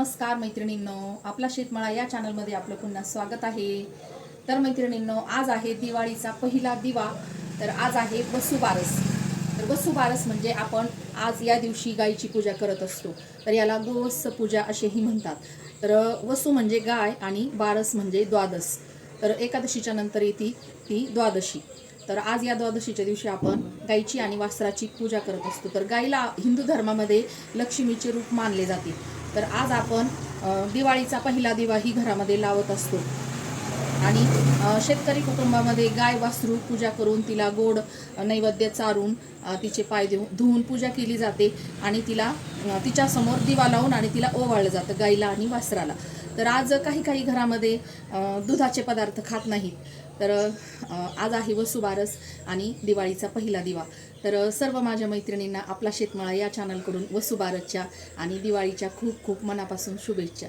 नमस्कार मैत्रिणींनो आपला शेतमाळा या चॅनलमध्ये आपलं पुन्हा स्वागत आहे. तर मैत्रिणींनो आज आहे दिवाळीचा पहिला दिवा तर आज आहे वसुबारस तर वसुबारस म्हणजे आपण आज या दिवशी गायीची पूजा करत असतो. तर याला गोवत्स पूजा असेही म्हणतात. तर वसू म्हणजे गाय आणि बारस म्हणजे द्वादस तर एकादशीच्या नंतर येते ती द्वादशी. तर आज या द्वादशीच्या दिवशी आपण गायीची आणि वासराची पूजा करत असतो. तर गायीला हिंदू धर्मामध्ये लक्ष्मीचे रूप मानले जाते. तर आज आपण दिवाळीचा पहिला दिवा ही घरामध्ये लावत असतो. आणि शेतकरी कुटुंबामध्ये गाय वासरू पूजा करून तिला गोड नैवेद्य चारून तिचे पाय देऊन धुवून पूजा केली जाते आणि तिला तिच्यासमोर दिवा लावून आणि तिला ओवाळलं जातं गाईला आणि वासराला. तर आज काही काही घरामध्ये दुधाचे पदार्थ खात नाहीत. तर आज आहे वसुबारस आणि दिवाळीचा पहिला दिवा. तर सर्व माझ्या मैत्रिणींना आपला शेतमाळा या चॅनलकडून वसुबारसच्या आणि दिवाळीच्या खूप खूप मनापासून शुभेच्छा.